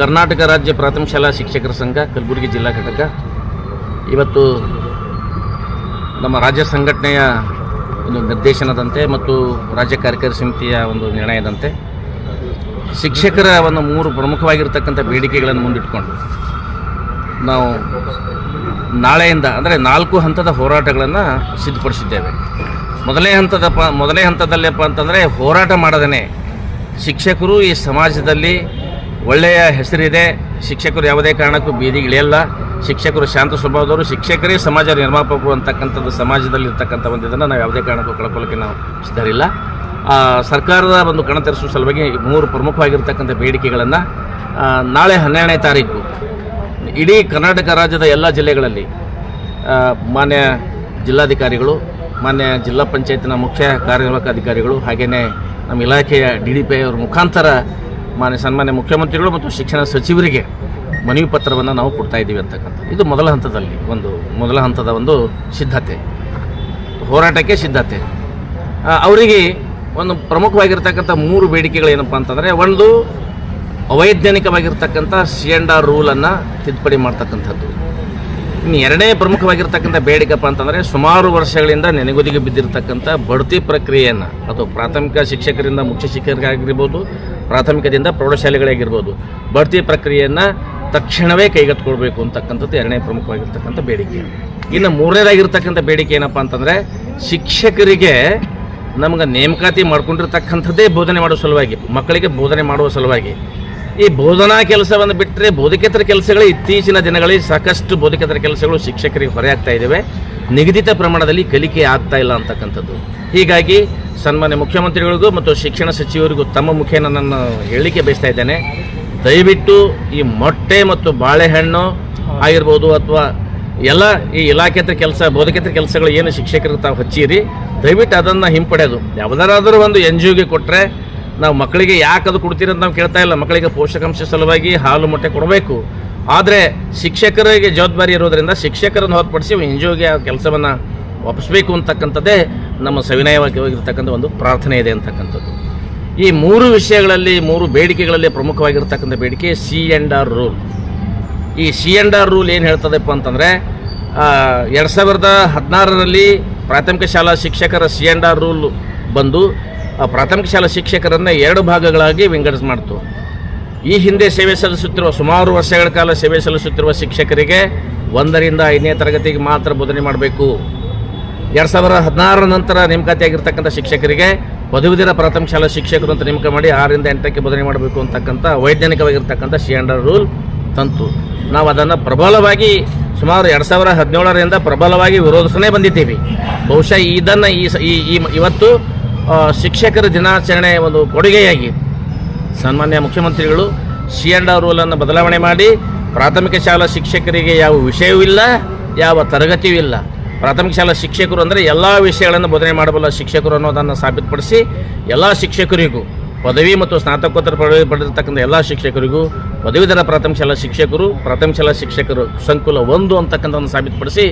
ಕರ್ನಾಟಕ ರಾಜ್ಯ ಪ್ರಾಥಮಿಕ ಶಾಲಾ ಶಿಕ್ಷಕರ ಸಂಘ, ಕಲಬುರಗಿ ಜಿಲ್ಲಾ ಘಟಕ. ಇವತ್ತು ನಮ್ಮ ರಾಜ್ಯ ಸಂಘಟನೆಯ ಒಂದು ನಿರ್ದೇಶನದಂತೆ ಮತ್ತು ರಾಜ್ಯ ಕಾರ್ಯಕಾರಿ ಸಮಿತಿಯ ಒಂದು ನಿರ್ಣಯದಂತೆ ಶಿಕ್ಷಕರ ಒಂದು ಮೂರು ಪ್ರಮುಖವಾಗಿರ್ತಕ್ಕಂಥ ಬೇಡಿಕೆಗಳನ್ನು ಮುಂದಿಟ್ಕೊಂಡು ನಾವು ನಾಳೆಯಿಂದ, ಅಂದರೆ ನಾಲ್ಕು ಹಂತದ ಹೋರಾಟಗಳನ್ನು ಸಿದ್ಧಪಡಿಸಿದ್ದೇವೆ. ಮೊದಲನೇ ಹಂತದ ಮೊದಲನೇ ಹಂತದಲ್ಲಪ್ಪ ಅಂತಂದರೆ ಹೋರಾಟ ಮಾಡದೇ ಶಿಕ್ಷಕರು ಈ ಸಮಾಜದಲ್ಲಿ ಒಳ್ಳೆಯ ಹೆಸರಿದೆ. ಶಿಕ್ಷಕರು ಯಾವುದೇ ಕಾರಣಕ್ಕೂ ಬೀದಿಗಿಳಿಯಲ್ಲ ಶಿಕ್ಷಕರು ಶಾಂತ ಸ್ವಭಾವದವರು. ಶಿಕ್ಷಕರೇ ಸಮಾಜ ನಿರ್ಮಾಪಕರು ಅಂತಕ್ಕಂಥದ್ದು ಸಮಾಜದಲ್ಲಿ ಇರ್ತಕ್ಕಂಥ ಒಂದು ಇದನ್ನು ನಾವು ಯಾವುದೇ ಕಾರಣಕ್ಕೂ ಕಳ್ಕೊಳ್ಳೋಕ್ಕೆ ನಾವು ಸಿದ್ಧರಿಲ್ಲ. ಸರ್ಕಾರದ ಒಂದು ಕಣ ತರಿಸುವ ಸಲುವಾಗಿ ಮೂರು ಪ್ರಮುಖವಾಗಿರ್ತಕ್ಕಂಥ ಬೇಡಿಕೆಗಳನ್ನು ನಾಳೆ ಹನ್ನೆರಡನೇ ತಾರೀಕು ಇಡೀ ಕರ್ನಾಟಕ ರಾಜ್ಯದ ಎಲ್ಲ ಜಿಲ್ಲೆಗಳಲ್ಲಿ ಮಾನ್ಯ ಜಿಲ್ಲಾಧಿಕಾರಿಗಳು, ಮಾನ್ಯ ಜಿಲ್ಲಾ ಪಂಚಾಯತ್ನ ಮುಖ್ಯ ಕಾರ್ಯನಿರ್ವಾಹಕ ಅಧಿಕಾರಿಗಳು ಹಾಗೆಯೇ ನಮ್ಮ ಇಲಾಖೆಯ ಡಿ ಡಿ ಪಿ ಅವರ ಮುಖಾಂತರ ಮಾನ್ಯ ಸನ್ಮಾನ್ಯ ಮುಖ್ಯಮಂತ್ರಿಗಳು ಮತ್ತು ಶಿಕ್ಷಣ ಸಚಿವರಿಗೆ ಮನವಿ ಪತ್ರವನ್ನು ನಾವು ಕೊಡ್ತಾ ಇದ್ದೀವಿ ಅಂತಕ್ಕಂಥದ್ದು. ಇದು ಮೊದಲ ಹಂತದಲ್ಲಿ ಒಂದು, ಮೊದಲ ಹಂತದ ಒಂದು ಸಿದ್ಧತೆ. ಹೋರಾಟಕ್ಕೆ ಸಿದ್ಧತೆ. ಅವರಿಗೆ ಒಂದು ಪ್ರಮುಖವಾಗಿರ್ತಕ್ಕಂಥ ಮೂರು ಬೇಡಿಕೆಗಳು ಏನಪ್ಪ ಅಂತಂದರೆ, ಒಂದು, ಅವೈಜ್ಞಾನಿಕವಾಗಿರ್ತಕ್ಕಂಥ ಸಿ ಆರ್ ರೂಲನ್ನು ತಿದ್ದುಪಡಿ ಮಾಡ್ತಕ್ಕಂಥದ್ದು. ಇನ್ನು ಎರಡನೇ ಪ್ರಮುಖವಾಗಿರ್ತಕ್ಕಂಥ ಬೇಡಿಕೆಪ್ಪ ಅಂತಂದರೆ ಸುಮಾರು ವರ್ಷಗಳಿಂದ ನೆನೆಗುದಿಗೆ ಬಿದ್ದಿರತಕ್ಕಂಥ ಬಡ್ತಿ ಪ್ರಕ್ರಿಯೆಯನ್ನು, ಅದು ಪ್ರಾಥಮಿಕ ಶಿಕ್ಷಕರಿಂದ ಮುಖ್ಯ ಶಿಕ್ಷಕರಿಗಾಗಿರ್ಬೋದು, ಪ್ರಾಥಮಿಕದಿಂದ ಪ್ರೌಢಶಾಲೆಗಳಾಗಿರ್ಬೋದು ಬಡ್ತಿ ಪ್ರಕ್ರಿಯೆಯನ್ನು ತಕ್ಷಣವೇ ಕೈಗೆತ್ತಿಕೊಳ್ಬೇಕು ಅಂತಕ್ಕಂಥದ್ದು ಎರಡನೇ ಪ್ರಮುಖವಾಗಿರ್ತಕ್ಕಂಥ ಬೇಡಿಕೆ. ಇನ್ನು ಮೂರನೇದಾಗಿರ್ತಕ್ಕಂಥ ಬೇಡಿಕೆ ಏನಪ್ಪ ಅಂತಂದರೆ ಶಿಕ್ಷಕರಿಗೆ ನಮ್ಗೆ ನೇಮಕಾತಿ ಮಾಡ್ಕೊಂಡಿರ್ತಕ್ಕಂಥದ್ದೇ ಬೋಧನೆ ಮಾಡುವ ಸಲುವಾಗಿ, ಮಕ್ಕಳಿಗೆ ಬೋಧನೆ ಮಾಡುವ ಸಲುವಾಗಿ ಈ ಬೋಧನಾ ಕೆಲಸವನ್ನು ಬಿಟ್ಟರೆ ಬೋಧಕೇತರ ಕೆಲಸಗಳು ಇತ್ತೀಚಿನ ದಿನಗಳಲ್ಲಿ ಸಾಕಷ್ಟು ಬೋಧಕೇತರ ಕೆಲಸಗಳು ಶಿಕ್ಷಕರಿಗೆ ಹೊರೆ ಆಗ್ತಾ ಇದ್ದಾವೆ ನಿಗದಿತ ಪ್ರಮಾಣದಲ್ಲಿ ಕಲಿಕೆ ಆಗ್ತಾ ಇಲ್ಲ ಅಂತಕ್ಕಂಥದ್ದು. ಹೀಗಾಗಿ ಸನ್ಮಾನ್ಯ ಮುಖ್ಯಮಂತ್ರಿಗಳಿಗೂ ಮತ್ತು ಶಿಕ್ಷಣ ಸಚಿವರಿಗೂ ತಮ್ಮ ಮುಖೇನ ನನ್ನ ಹೇಳಿಕೆ ಬಯಸ್ತಾ ಇದ್ದೇನೆ. ದಯವಿಟ್ಟು ಈ ಮೊಟ್ಟೆ ಮತ್ತು ಬಾಳೆಹಣ್ಣು ಆಗಿರ್ಬೋದು ಅಥವಾ ಎಲ್ಲ ಈ ಇಲಾಖೇತರ ಕೆಲಸ, ಬೋಧಕೇತರ ಕೆಲಸಗಳು ಏನು ಶಿಕ್ಷಕರಿಗೆ ತಾವು ಹಚ್ಚಿರಿ. ದಯವಿಟ್ಟು ಅದನ್ನು ಹಿಂಪಡೆಯೋದು ಯಾವುದಾದ್ರೂ ಒಂದು ಎನ್ ಜಿ ಒಗೆ ಕೊಟ್ಟರೆ ನಾವು ಮಕ್ಕಳಿಗೆ ಯಾಕೆ ಅದು ಕೊಡ್ತೀರಿ ಅಂತ ನಾವು ಕೇಳ್ತಾ ಇಲ್ಲ. ಮಕ್ಕಳಿಗೆ ಪೋಷಕಾಂಶ ಸಲುವಾಗಿ ಹಾಲು ಮೊಟ್ಟೆ ಕೊಡಬೇಕು. ಆದರೆ ಶಿಕ್ಷಕರಿಗೆ ಜವಾಬ್ದಾರಿ ಇರೋದರಿಂದ ಶಿಕ್ಷಕರನ್ನು ಹೊರತುಪಡಿಸಿ ಎನ್ ಜಿ ಒಗೆ ಆ ಕೆಲಸವನ್ನು ಒಪ್ಪಿಸಬೇಕು ಅಂತಕ್ಕಂಥದ್ದೇ ನಮ್ಮ ಸವಿನಯವಾಗಿರ್ತಕ್ಕಂಥ ಒಂದು ಪ್ರಾರ್ಥನೆ ಇದೆ ಅಂತಕ್ಕಂಥದ್ದು. ಈ ಮೂರು ವಿಷಯಗಳಲ್ಲಿ, ಮೂರು ಬೇಡಿಕೆಗಳಲ್ಲಿ ಪ್ರಮುಖವಾಗಿರ್ತಕ್ಕಂಥ ಬೇಡಿಕೆ ಸಿ ಎಂಡ್ ಆರ್ ರೂಲ್. ಈ ಸಿ ಎಂಡ್ ಆರ್ ರೂಲ್ ಏನು ಹೇಳ್ತದಪ್ಪ ಅಂತಂದರೆ ಎರಡು ಸಾವಿರದ ಹದಿನಾರರಲ್ಲಿ ಪ್ರಾಥಮಿಕ ಶಾಲಾ ಶಿಕ್ಷಕರ ಸಿ ಎಂಡ್ ಆರ್ ರೂಲ್ ಬಂದು ಪ್ರಾಥಮಿಕ ಶಾಲಾ ಶಿಕ್ಷಕರನ್ನು ಎರಡು ಭಾಗಗಳಾಗಿ ವಿಂಗಡಿಸ್ ಮಾಡ್ತು. ಈ ಹಿಂದೆ ಸೇವೆ ಸಲ್ಲಿಸುತ್ತಿರುವ ಸುಮಾರು ವರ್ಷಗಳ ಕಾಲ ಸೇವೆ ಸಲ್ಲಿಸುತ್ತಿರುವ ಶಿಕ್ಷಕರಿಗೆ ಒಂದರಿಂದ ಐದನೇ ತರಗತಿಗೆ ಮಾತ್ರ ಬೋಧನೆ ಮಾಡಬೇಕು. ಎರಡು ಸಾವಿರದ ಹದಿನಾರರ ನಂತರ ನೇಮಕಾತಿ ಆಗಿರ್ತಕ್ಕಂಥ ಶಿಕ್ಷಕರಿಗೆ ಪದವೀಧರ ಪ್ರಾಥಮಿಕ ಶಾಲಾ ಶಿಕ್ಷಕರು ಅಂತ ನೇಮಕ ಮಾಡಿ ಆರರಿಂದ ಎಂಟಕ್ಕೆ ಬೋಧನೆ ಮಾಡಬೇಕು ಅಂತಕ್ಕಂಥ ವೈಜ್ಞಾನಿಕವಾಗಿರ್ತಕ್ಕಂಥ ಸಿ ಆ್ಯಂಡ್ ರೂಲ್ ತಂತು. ನಾವು ಅದನ್ನು ಪ್ರಬಲವಾಗಿ ಸುಮಾರು ಎರಡು ಸಾವಿರ ಹದಿನೇಳರಿಂದ ಪ್ರಬಲವಾಗಿ ವಿರೋಧಿಸನೇ ಬಂದಿದ್ದೀವಿ. ಬಹುಶಃ ಇದನ್ನು ಈ ಇವತ್ತು ಶಿಕ್ಷಕರ ದಿನಾಚರಣೆ ಒಂದು ಕೊಡುಗೆಯಾಗಿ ಸನ್ಮಾನ್ಯ ಮುಖ್ಯಮಂತ್ರಿಗಳು ಸಿ ಆ್ಯಂಡ್ ಆರ್ ರೂಲನ್ನು ಬದಲಾವಣೆ ಮಾಡಿ ಪ್ರಾಥಮಿಕ ಶಾಲಾ ಶಿಕ್ಷಕರಿಗೆ ಯಾವ ವಿಷಯವೂ ಇಲ್ಲ, ಯಾವ ತರಗತಿಯೂ ಇಲ್ಲ. ಪ್ರಾಥಮಿಕ ಶಾಲಾ ಶಿಕ್ಷಕರು ಅಂದರೆ ಎಲ್ಲ ವಿಷಯಗಳನ್ನು ಬೋಧನೆ ಮಾಡಬಲ್ಲ ಶಿಕ್ಷಕರು ಅನ್ನೋದನ್ನು ಸಾಬೀತುಪಡಿಸಿ ಎಲ್ಲ ಶಿಕ್ಷಕರಿಗೂ, ಪದವಿ ಮತ್ತು ಸ್ನಾತಕೋತ್ತರ ಪದವಿ ಪಡೆದಿರ್ತಕ್ಕಂಥ ಎಲ್ಲ ಶಿಕ್ಷಕರಿಗೂ, ಪದವೀಧರ ಪ್ರಾಥಮಿಕ ಶಾಲಾ ಶಿಕ್ಷಕರು, ಪ್ರಾಥಮಿಕ ಶಾಲಾ ಶಿಕ್ಷಕರು ಸಂಕುಲ ಒಂದು ಅಂತಕ್ಕಂಥದ್ದನ್ನು ಸಾಬೀತುಪಡಿಸಿ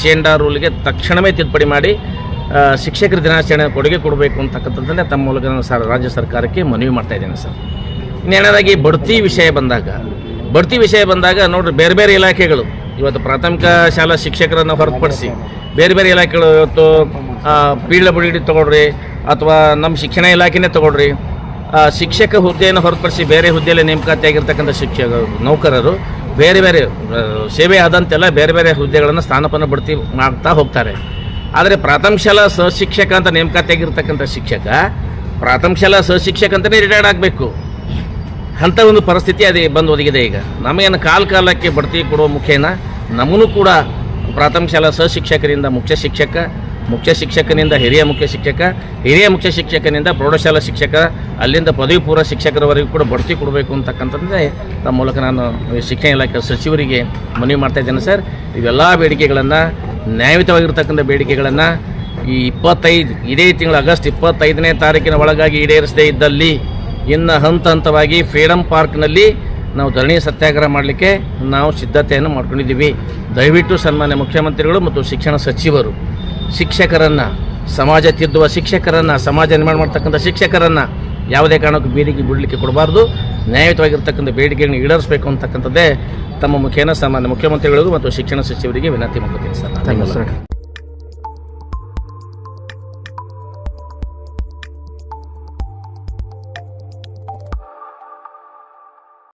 ಸಿ ಆರ್ ರೂಲ್ಗೆ ತಕ್ಷಣವೇ ತಿದ್ದುಪಡಿ ಮಾಡಿ ಶಿಕ್ಷಕರ ದಿನಾಚರಣೆ ಕೊಡುಗೆ ಕೊಡಬೇಕು ಅಂತಕ್ಕಂಥದ್ದನ್ನೇ ತಮ್ಮ ಮೂಲಕ ನಾನು ಸರ್ ರಾಜ್ಯ ಸರ್ಕಾರಕ್ಕೆ ಮನವಿ ಮಾಡ್ತಾ ಇದ್ದೇನೆ ಸರ್. ಇನ್ನೇನದಾಗಿ ಬಡ್ತಿ ವಿಷಯ ಬಂದಾಗ, ಬಡ್ತಿ ವಿಷಯ ಬಂದಾಗ ನೋಡ್ರಿ ಬೇರೆ ಬೇರೆ ಇಲಾಖೆಗಳು, ಇವತ್ತು ಪ್ರಾಥಮಿಕ ಶಾಲಾ ಶಿಕ್ಷಕರನ್ನು ಹೊರತುಪಡಿಸಿ ಬೇರೆ ಬೇರೆ ಇಲಾಖೆಗಳು ಇವತ್ತು ಪಿ ಡಬ್ಲ್ಯೂ ತೊಗೊಳ್ರಿ ಅಥವಾ ನಮ್ಮ ಶಿಕ್ಷಣ ಇಲಾಖೆನೇ ತೊಗೊಳ್ರಿ ಶಿಕ್ಷಕ ಹುದ್ದೆಯನ್ನು ಹೊರತುಪಡಿಸಿ ಬೇರೆ ಹುದ್ದೆಯಲ್ಲಿ ನೇಮಕಾತಿ ಆಗಿರ್ತಕ್ಕಂಥ ಶಿಕ್ಷಕ ನೌಕರರು ಬೇರೆ ಬೇರೆ ಸೇವೆ ಆದಂತೆಲ್ಲ ಬೇರೆ ಬೇರೆ ಹುದ್ದೆಗಳನ್ನು ಸ್ಥಾನಪನ್ನ ಬಡ್ತಿ ಮಾಡ್ತಾ ಹೋಗ್ತಾರೆ. ಆದರೆ ಪ್ರಾಥಮಿಕ ಶಾಲಾ ಸಹಶಿಕ್ಷಕ ಅಂತ ನೇಮಕಾತಿ ಶಿಕ್ಷಕ, ಪ್ರಾಥಮಿಕ ಶಾಲಾ ಸಹಶಿಕ್ಷಕ ಅಂತಲೇ ರಿಟೈರ್ಡ್ ಆಗಬೇಕು. ಅಂಥ ಒಂದು ಪರಿಸ್ಥಿತಿ ಅದೇ ಬಂದು ಒದಗಿದೆ ಈಗ. ನಮಗೇನು ಕಾಲ ಕಾಲಕ್ಕೆ ಬಡ್ತಿ ಕೊಡುವ ಮುಖೇನ ನಮಗೂ ಕೂಡ ಪ್ರಾಥಮಿಕ ಶಾಲಾ ಸಹಶಿಕ್ಷಕರಿಂದ ಮುಖ್ಯ ಶಿಕ್ಷಕ, ಮುಖ್ಯ ಶಿಕ್ಷಕನಿಂದ ಹಿರಿಯ ಮುಖ್ಯ ಶಿಕ್ಷಕ, ಹಿರಿಯ ಮುಖ್ಯ ಶಿಕ್ಷಕನಿಂದ ಪ್ರೌಢಶಾಲಾ ಶಿಕ್ಷಕ, ಅಲ್ಲಿಂದ ಪದವಿ ಪೂರ್ವ ಶಿಕ್ಷಕರವರೆಗೂ ಕೂಡ ಬಡ್ತಿ ಕೊಡಬೇಕು ಅಂತಕ್ಕಂಥದ್ದೇ ತಮ್ಮ ಮೂಲಕ ನಾನು ಶಿಕ್ಷಣ ಇಲಾಖೆ ಸಚಿವರಿಗೆ ಮನವಿ ಮಾಡ್ತಾ ಇದ್ದೇನೆ ಸರ್. ಇವೆಲ್ಲ ಬೇಡಿಕೆಗಳನ್ನು ನ್ಯಾಯಯುತವಾಗಿರ್ತಕ್ಕಂಥ ಬೇಡಿಕೆಗಳನ್ನು ಈ ಇಪ್ಪತ್ತೈದು, ಇದೇ ತಿಂಗಳು ಆಗಸ್ಟ್ ಇಪ್ಪತ್ತೈದನೇ ತಾರೀಕಿನ ಒಳಗಾಗಿ ಈಡೇರಿಸದೇ ಇದ್ದಲ್ಲಿ ಇನ್ನು ಹಂತ ಹಂತವಾಗಿ ಫ್ರೀಡಮ್ ಪಾರ್ಕ್ನಲ್ಲಿ ನಾವು ಧರಣಿ ಸತ್ಯಾಗ್ರಹ ಮಾಡಲಿಕ್ಕೆ ನಾವು ಸಿದ್ಧತೆಯನ್ನು ಮಾಡ್ಕೊಂಡಿದ್ದೀವಿ. ದಯವಿಟ್ಟು ಸನ್ಮಾನ್ಯ ಮುಖ್ಯಮಂತ್ರಿಗಳು ಮತ್ತು ಶಿಕ್ಷಣ ಸಚಿವರು, ಶಿಕ್ಷಕರನ್ನು, ಸಮಾಜ ತಿದ್ದುವ ಶಿಕ್ಷಕರನ್ನು, ಸಮಾಜ ನಿರ್ಮಾಣ ಮಾಡ್ತಕ್ಕಂಥ ಶಿಕ್ಷಕರನ್ನು ಯಾವುದೇ ಕಾರಣಕ್ಕೂ ಬೀದಿಗೆ ಬಿಡಲಿಕ್ಕೆ ಕೊಡಬಾರ್ದು. ನ್ಯಾಯಯುತವಾಗಿರ್ತಕ್ಕಂಥ ಬೇಡಿಕೆಗಳನ್ನು ಈಡೇರಿಸಬೇಕು ಅಂತಕ್ಕಂಥದ್ದೇ ತಮ್ಮ ಮುಖೇನ ಸಾಮಾನ್ಯ ಮುಖ್ಯಮಂತ್ರಿಗಳಿಗೂ ಮತ್ತು ಶಿಕ್ಷಣ ಸಚಿವರಿಗೆ ವಿನಂತಿ ಮಾಡ್ತೀನಿ ಸರ್. Thank you sir.